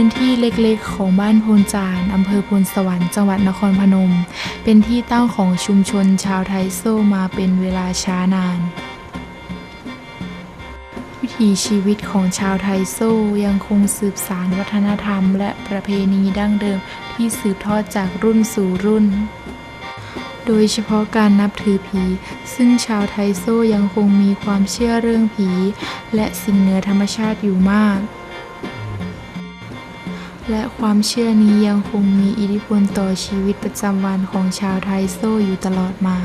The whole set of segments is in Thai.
พื้นที่เล็กๆ ของบ้านโพนจานอำเภอโพนสวรรค์จังหวัดนครพนม เป็นที่ตั้งของชุมชนชาวไทโซมาเป็นเวลาช้านาน วิถีชีวิตของชาวไทโซยังคงสืบสานวัฒนธรรม และประเพณีดั้งเดิมที่สืบทอดจากรุ่นสู่รุ่นโดยเฉพาะการนับถือผี ซึ่งชาวไทโซยังคงมีความเชื่อเรื่องผี และสิ่งเหนือธรรมชาติอยู่มาก และความเชื่อนี้ยังคงมีอิทธิพลต่อชีวิตประจำวันของชาวไทโซอยู่ตลอดมา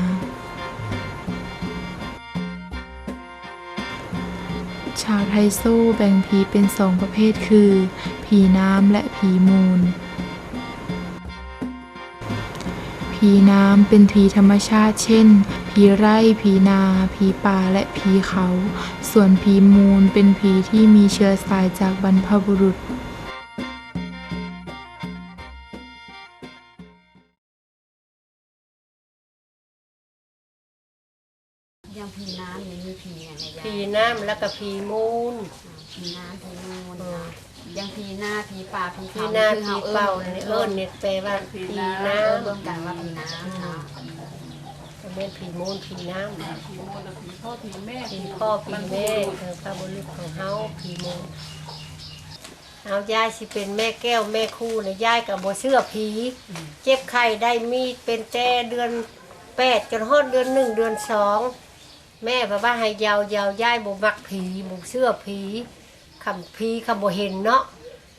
ชาวไทโซแบ่งผีเป็นสองประเภทคือ ผีน้ำและผีมูล ผีน้ำเป็นผีธรรมชาติเช่น ผีไร่ ผีนา ผีป่าและผีเขา ส่วนผีมูลเป็นผีที่มีเชื้อสายจากบรรพบุรุษ ยังพีน้ำยังมีพีอย่างไรผีน้ำแล้วก็ผีมูลพีน้ำพีนูนอืมยังพีหน้าพีป่าพีผีเขาหน้าคือผีเฮาเป่าเอิ้เนี่ยนเอิ้นเนี่ยแปลว่าผีน้น้ำรวมกันว่าพีน้ำค่ะำก็เป็นผีมูลผีน้ำผีโมนะผีพ่อผีแม่ผีพ่อผีแม่เออพระบุรุษของเฮาผีมูลเอายายสิเป็นแม่แก้วแม่คู่นะยายกับบ่เชื่อผีเจ็บไข้ได้มีดเป็นแต่เดือนแปดจนฮอดเดือนหนึ่งเดือนสอง แม่บอกว่าให้ยาวยาวยายบ่มักผีบ่เชื่อผีคำผีคำบ่เห็นเนาะ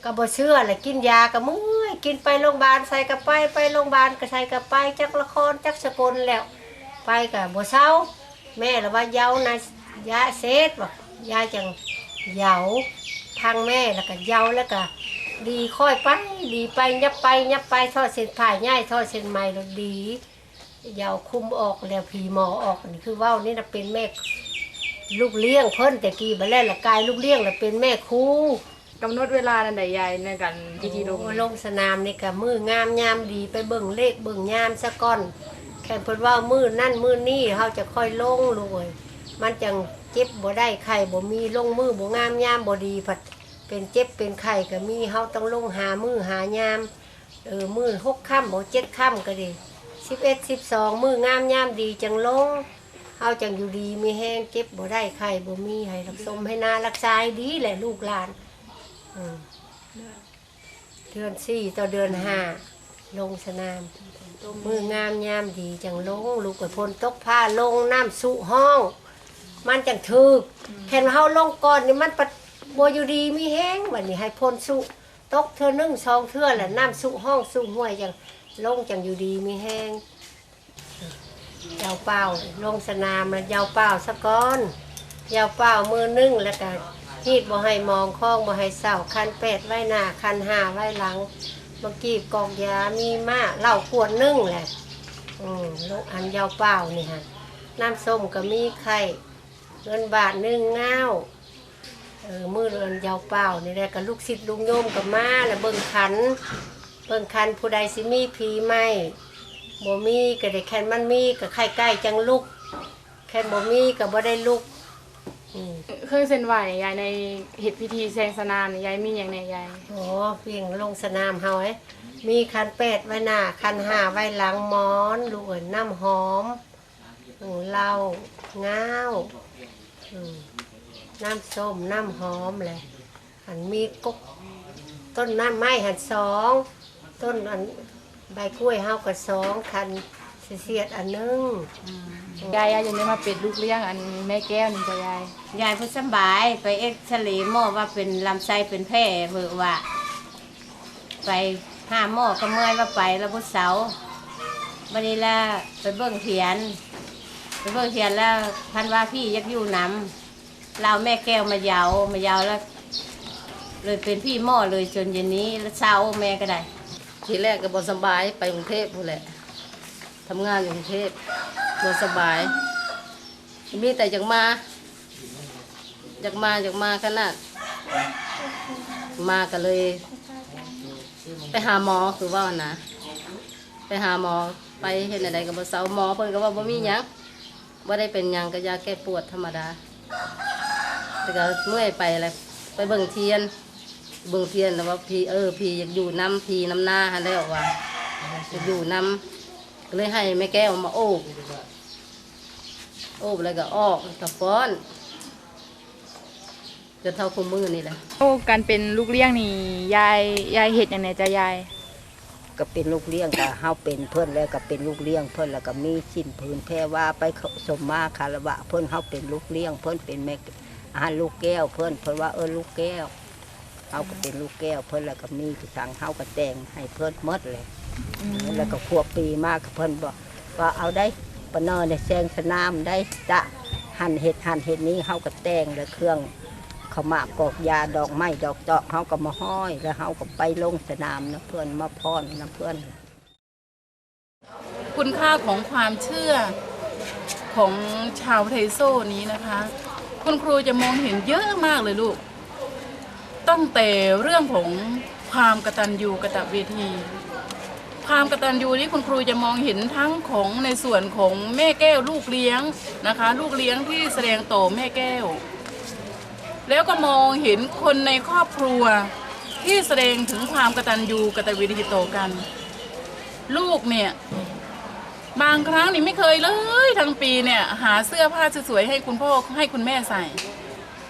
ก็บ่เชื่อแหละกินยาก็มื้อยกินไปโรงพยาบาลใส่กระไปไปโรงพยาบาลก็ใส่กระไปจักละครจักสกลแล้ว ไปก็บ่เศร้า แม่ละว่ายาวนะยาเซตบอกยาจังเหยาทางแม่แล้วก็เยาแล้วก็ดีค่อยไปดีไปยับไปยับไปทอดเส้นผ่าง่ายทอดเส้นใหม่แล้วดี ยาคุมออกแล้วผีหมอออกนี่คือเว้านี่นะเป็นแม่ลูกเลี้ยงเพิ่นแต่กี้บัดแล้วละกายลูกเลี้ยงแล้วเป็นแม่ครูกำหนดเวลานันใดยายในการพิธีลงโอ้ลงสนามนี่ก็มืองามยามดีไปเบิ่งเลขเบิ่งยามซะก่อนแค่เพิ่นว่ามือนั่นมือนี่เฮาจะค่อยลงรวยมันจังเจ็บบ่ได้ไข้บ่มีลงมือบ่งามยามบ่ดีผัดเป็นเจ็บเป็นไข้ก็มีเฮาต้องลงหามือหายามเออมือหกค่ำบ่เจ็ดค่ำก็ดี 11 12มืองามยามดีจังลงเฮาจังอยู่ดีมีแห้งเจ็บบ่ได้ไข้บ่มีให้รักสมให้นารักษาให้ดีแหละลูกหลานอืมเดือนสี่ต่อเดือนห้าลงสนาม มืองามยามดีจังลง ลูกกับพลตกผ้าลงน้ำสุห้อง มันจังถึกเห็นว่าเฮาลงก่อนนี่มันปะบัวอยู่ดีมีแห้งวันนี้ให้พลสุตกเธอนึ่งสองเทื่อแหละน้ำสุห้องสุห้วยจัง ลงจังอยู่ดีมีแห้งยาวเปล่าลงสนามแล้วยาวเปล่าสะก้อนยาวเปล่ามือนึ่งแล้วก็ฮีดบ่ให้มองคล้องบ่ให้เศร้าคันแปดไว้หน้าคันห้าไว้หลังเมื่อกี้กอกยามีมาเหล้าขวดนึ่งแหละอืมลูกอันยาวเปล่านี่ฮะน้ำส้มก็มีไข่เงินบาทหนึ่งเงาเออมือเรือนยาวเปล่านี่แหละกับลูกศิษย์ลุงโยมกับมาแล้วเบิ่งขัน เบิ่งขันผู้ใดสิมีผีไหมบ่มีก็ได้แค่นมันมีก็ไข่ใกล้จังลุก แค่นบ่มีก็บ่ได้ลุกอืมเคยเซ็นไหวยายในเหตุพิธีแซงสนานยายมีอย่างในยายโอ้เพียงลงสนามเฮาไอ้มีคันเป็ดไว้หน้าคันห้าไว้หลังหมอนลูกเอ๋ยน้ำหอมอืมเหล้าง้าวอืมน้ำส้มน้ำหอมแหละหันมีกกต้นน้ำไม้หันสอง ต้นอันใบกล้วยเฮาก็สองคันเสียดอันหนึงยายยายยังได้มาเป็นลูกเลี้ยงอันแม่แก้วนี่จ้ะยายยายผู้สำบายไปเอ็กซเรย์หมอว่าเป็นลำไส้เป็นแผลเบอว่า ไปห้าหมอก็เมื่อยว่าไปแล้วพุธเสาร์วันนี้ละไปเบิ่งเทียน ไปเบิ่งเทียนแล้วพันว่าพี่ยักอยู่น้ำเราเอาแม่แก้วมาเยาวมาเยาวแล้ว เลยเป็นพี่หม้อเลยจนเย็นนี้แล้วเช้าแม่ก็ได้ ทีแรกก็บสบายไปกรุงเทพพู้นแหละทำงานอยู่กรุงเทพบสบาย มีแต่อยากมาอยากมาอยากมาขนาด มาก็เลย ไปหาหมอคือว่านะไปหาหมอไปเห็นอะไรกับบเสาหมอเพิ่นก็ว่าบ่มีหยังบ่ได้เป็นหยังก็ยาแก้ปวดธรรมดาแต่ก็เมื่อยไปอะไรไปเบิ่งเทียน เบิ่งเทียนแล้วว่าพี่เออพี่อยากอยู่น้ำพี่น้ำหน้าหั้นแล้วว่าอยากอยู่น้ำก็เลยให้แม่แก้วมาโอบโอบแล้วก็ออกกับฟ้อนจนเท่าคุมมือนี่แหละโอ้การเป็นลูกเลี้ยงนี่ยายยายเฮ็ดจังไดจ้ะยายก็เป็นลูกเลี้ยงก็เฮาเป็นเพิ่นแล้วก็เป็นลูกเลี้ยงเพิ่นแล้วก็มีสิ้นพื้นแพ่ว่าไปเขาสมมาคารวะเพิ่นเฮาเป็นลูกเลี้ยงเพิ่นเป็นแม่อาหารลูกแก้วเพิ่นเพิ่นว่าเออลูกแก้วเฮาก็เป็นลูกแก้ว เพิ่นแล้วก็มีสั่งเฮาก็แต่งให้เพิ่นหมดเลยแล้วก็ควบปีมากเพิ่นบอกว่าเอาได้ปะเนอในแซงสนามได้จะหั่นเห็ดหั่นเห็ดนี้เฮาก็แต่งแล้วเครื่องเขาวหมากกอกยาดอกไม้ดอกจอกเฮาก็มาห้อยแล้วเฮาก็ไปลงสนามนะเพื่อนมาพรนะเพื่อน คุณค่าของความเชื่อของชาวไทโซนี้นะคะ คุณครูจะมองเห็นเยอะมากเลยลูก ตั้งแต่เรื่องของความกตัญญูกะตเวที ความกตัญญูนี้คุณครูจะมองเห็นทั้งของในส่วนของแม่แก้วลูกเลี้ยงนะคะ ลูกเลี้ยงที่แสดงโตแม่แก้ว แล้วก็มองเห็นคนในครอบครัวที่แสดงถึงความกตัญญูกะตเวทีต่อกัน ลูกเนี่ยบางครั้งนี่ไม่เคยเลยทั้งปีเนี่ยหาเสื้อผ้าสวยๆให้คุณพ่อให้คุณแม่ใส่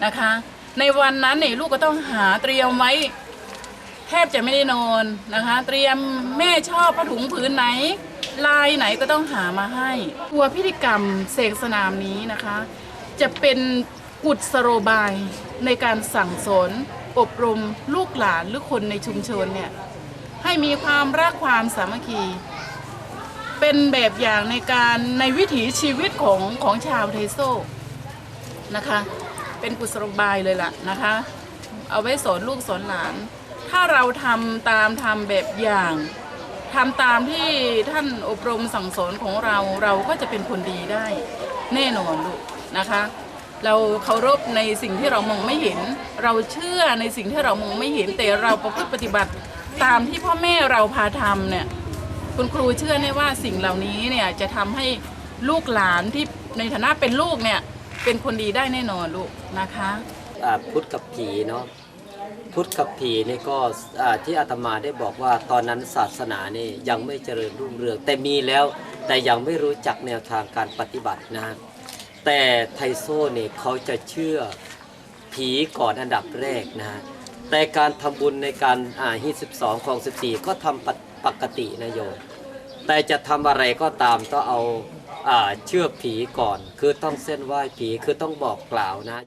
นะคะ ในวันนั้นเนี่ยลูกก็ต้องหาเตรียมไว้ แทบจะไม่ได้นอนนะคะ เตรียมแม่ชอบผ้าถุงผืนไหน ลายไหนก็ต้องหามาให้ ตัวพิธีกรรมเสกสนามนี้นะคะ จะเป็นกุศโลบายในการสั่งสอนอบรมลูกหลานหรือคนในชุมชนเนี่ยให้มีความรักความสามัคคี เป็นแบบอย่างในการในวิถีชีวิตของของชาวไทโซนะคะ เป็นกุศโลบายเลยล่ะนะคะ เอาไว้สอนลูกสอนหลาน ถ้าเราทำตามทำแบบอย่างทำตามที่ท่านอบรมสั่งสอนของเราเราก็จะเป็นคนดีได้ แน่นอนลูกนะคะ เราเคารพในสิ่งที่เรามองไม่เห็น เราเชื่อในสิ่งที่เรามองไม่เห็น แต่เราประพฤติปฏิบัติตามที่พ่อแม่เราพาทำเนี่ยคุณครูเชื่อแน่ว่าสิ่งเหล่านี้เนี่ยจะทำให้ลูกหลานที่ในฐานะเป็นลูกเนี่ย เป็นคนดีได้แน่นอนลูกนะคะอ่าพุทธกับผีเนาะพุทธกับผีนี่ก็อ่าที่อาตมาได้บอกว่าตอนนั้นศาสนานี่ยังไม่เจริญรุ่งเรืองแต่มีแล้วแต่ยังไม่รู้จักแนวทางการปฏิบัตินะแต่ไทโซเนี่ยเขาจะเชื่อผีก่อนอันดับแรกนะ แต่การทำบุญในการอ่าฮีสิบสองของสิบสี่ก็ทำปกปกตินะโยมแต่จะทำอะไรก็ตามต้องเอา เชื่อผีก่อน คือต้องเส้นไหว้ผีคือต้องบอกกล่าวนะ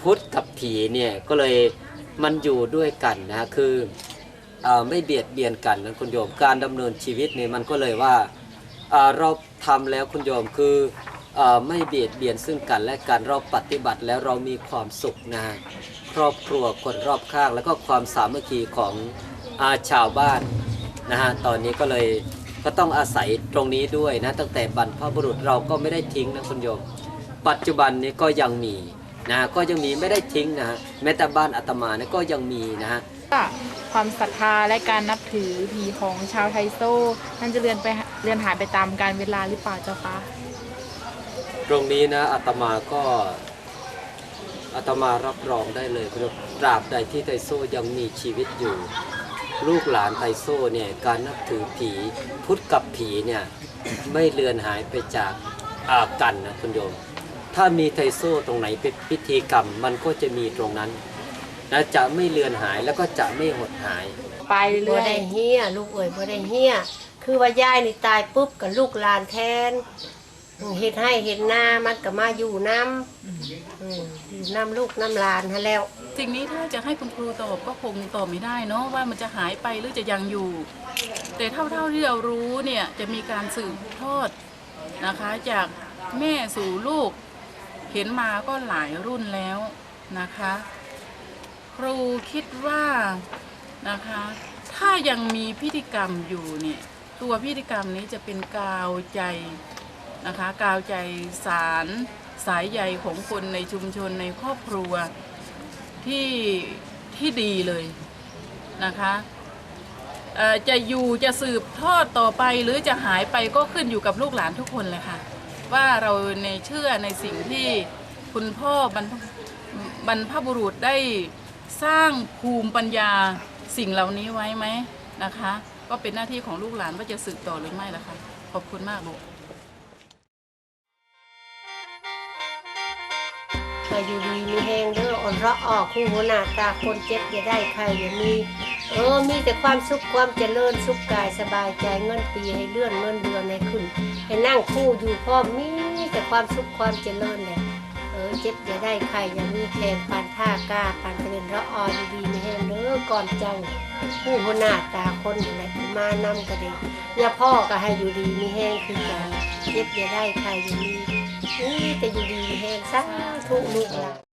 พุทธกับผีเนี่ยก็เลยมันอยู่ด้วยกันนะคืออไม่เบียดเบียนกันนะคุณโยมการดำเนินชีวิตเนี่ยมันก็เลยว่าเราทำแล้วคุณโยมคืออไม่เบียดเบียนซึ่งกันและกันเราปฏิบัติแล้วเรามีความสุขนะฮะครอบครัวคนรอบข้าง แล้วก็ความสามัคคีของอาชาวบ้านนะฮะตอนนี้ก็เลย ก็ต้องอาศัยตรงนี้ด้วยนะตั้งแต่บรรพบุรุษเราก็ไม่ได้ทิ้งนะคุณโยม ปัจจุบันนี้ก็ยังมีนะก็ยังมีไม่ได้ทิ้งนะฮะแม้แต่บ้านอาตมาเนี่ยก็ยังมีนะฮะว่าความศรัทธาและการนับถือผีของชาวไทโซนั่นจะเลือนไปเลือนหายไปตามการเวลาหรือเปล่าเจ้าคะตรงนี้นะอาตมาก็อาตมารับรองได้เลยคุณผู้ชมตราบใดที่ไทโซยังมีชีวิตอยู่ ลูกหลานไทโซเนี่ยการนับถือผีพุทธกับผีเนี่ยไม่เลือนหายไปจากอากันนะคุณโยม ถ้ามีไทโซตรงไหนเป็นพิธีกรรม มันก็จะมีตรงนั้นนะจะไม่เลือนหายแล้วก็จะไม่หดหาย ไปบ่เรื่อยได้เฮียลูกเอ้ยบ่ได้เฮียคือว่ายายนี่ตายปุ๊บกับลูกหลานแทนเฮ็ดให้เฮ็ดหน้ามันก็มาอยู่น้ำอืมอยู่น้ำลูกน้ำหลานฮะแล้ว สิ่งนี้ถ้าจะให้คุณครูตอบก็คงตอบไม่ได้เนาะว่ามันจะหายไปหรือจะยังอยู่ แต่เท่าๆที่เรารู้เนี่ยจะมีการสืบทอดนะคะจากแม่สู่ลูกเห็นมาก็หลายรุ่นแล้วนะคะ ครูคิดว่านะคะ ถ้ายังมีพิธีกรรมอยู่เนี่ยตัวพิธีกรรมนี้จะเป็นกาวใจนะคะกาวใจสารสายใยของคนในชุมชนในครอบครัว ที่ที่ดีเลยนะคะจะอยู่จะสืบทอดต่อไปหรือจะหายไปก็ขึ้นอยู่กับลูกหลานทุกคนเลยค่ะ ว่าเราในเชื่อในสิ่งที่คุณพ่อบรรพบรรพบุรุษได้สร้างภูมิปัญญาสิ่งเหล่านี้ไว้ไหมนะคะ ก็เป็นหน้าที่ของลูกหลานว่าจะสืบต่อหรือไม่ละคะขอบคุณมากลูก ให้อยู่ดีมีแหงเด้ออ่อนเราะออกคู่หัวหน้าตาคนเจ็บอย่าได้ใครอย่ามี เออมีแต่ความสุขความเจริญสุขกายสบายใจเงินปีให้เลื่อนเงินเดือนให้ขึ้น ให้นั่งคู่อยู่พร้อมมีแต่ความสุขความเจริญแหละเออเจ็บอย่าได้ใครอย่ามีแขนปานท่ากล้าปานเตือนเราะอออยู่ดีมีแหงเด้อก่อนเจ้าคู่หัวหน้าตาคนนี่แหละมานำกระเด็กอย่าพ่อก็ให้อยู่ดีมีแหงคือกันเจ็บอย่าได้ใครอย่ามี นี่จะอยู่ดีแห่งสาธุลูกหลาน